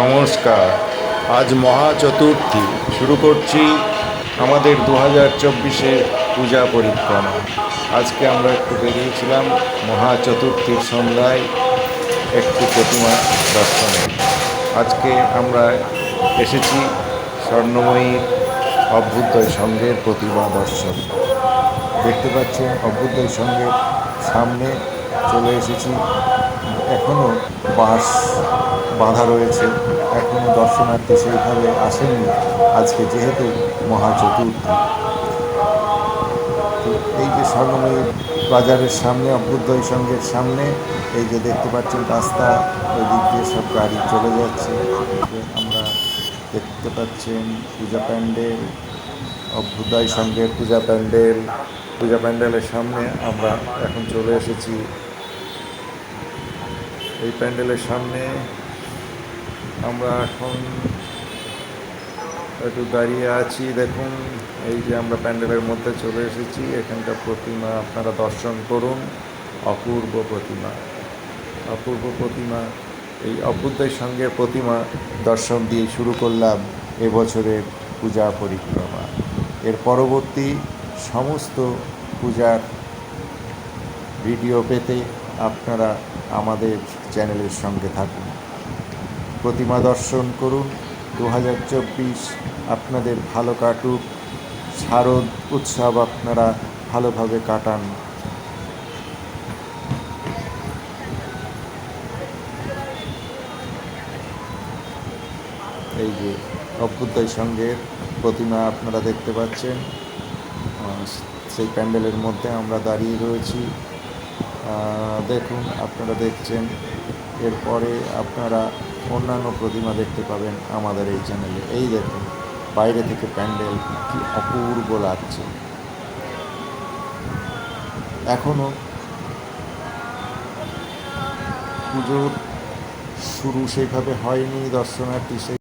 নমস্কার। আজ মহা চতুর্থী শুরু করছি আমাদের দু হাজার চব্বিশের পূজা পরিক্রমা। আজকে আমরা একটু বেরিয়েছিলাম মহা চতুর্থীর সন্ধ্যায় একটু প্রতিমা দর্শনে। আজকে আমরা এসেছি স্বর্ণময়ী অভ্যুদয় সংঘের প্রতিমা দর্শন। দেখতে পাচ্ছেন অভ্যুদয় সংঘের সামনে চলে এসেছি। এখনও বাঁশ বাঁধা রয়েছে। এখনও দর্শনার্থী সেইভাবে আসেননি আজকে যেহেতু মহা চতুর্থী এই যে স্বর্ণময়ী বাজারের সামনে, অভ্যুদয় সংঘের সামনে, এই যে দেখতে পাচ্ছেন রাস্তা ওই দিক দিয়ে সব গাড়ি চলে যাচ্ছে। আমরা দেখতে পাচ্ছেন পূজা প্যান্ডেল, অভ্যুদয় সংঘের পূজা প্যান্ডেল। পূজা প্যান্ডেলের সামনে আমরা এখন চলে এসেছি। এই প্যান্ডেলের সামনে আমরা এখন একটু দাঁড়িয়ে আছি। দেখুন, এই যে আমরা প্যান্ডেলের মধ্যে চলে এসেছি। এখানকার প্রতিমা, আপনারা দর্শন করুন। অপূর্ব প্রতিমা। অপূর্ব প্রতিমা। এই অপূর্বের সঙ্গে প্রতিমা দর্শন দিয়ে শুরু করলাম এবছরের পূজা পরিক্রমা। এর পরবর্তী সমস্ত পূজার ভিডিও পেতে আপনারা আমাদের চ্যানেলের সঙ্গে থাকুন। প্রতিমা দর্শন করুন। দু হাজার চব্বিশ আপনাদের ভালো কাটুক। শারদ উৎসব আপনারা ভালোভাবে কাটান। এই যে অভ্যুদয় সঙ্গের প্রতিমা আপনারা দেখতে পাচ্ছেন। সেই প্যান্ডেলের মধ্যে আমরা দাঁড়িয়ে রয়েছি। দেখুন, আপনারা দেখছেন। এরপরে আপনারা অন্যান্য প্রতিমা দেখতে পাবেন আমাদের এই চ্যানেলে। এই দেখুন, বাইরে থেকে প্যান্ডেল, কি অপূর্ব লাগছে। এখনও পুজোর শুরু সেইভাবে হয়নি, দর্শনার্থী সেই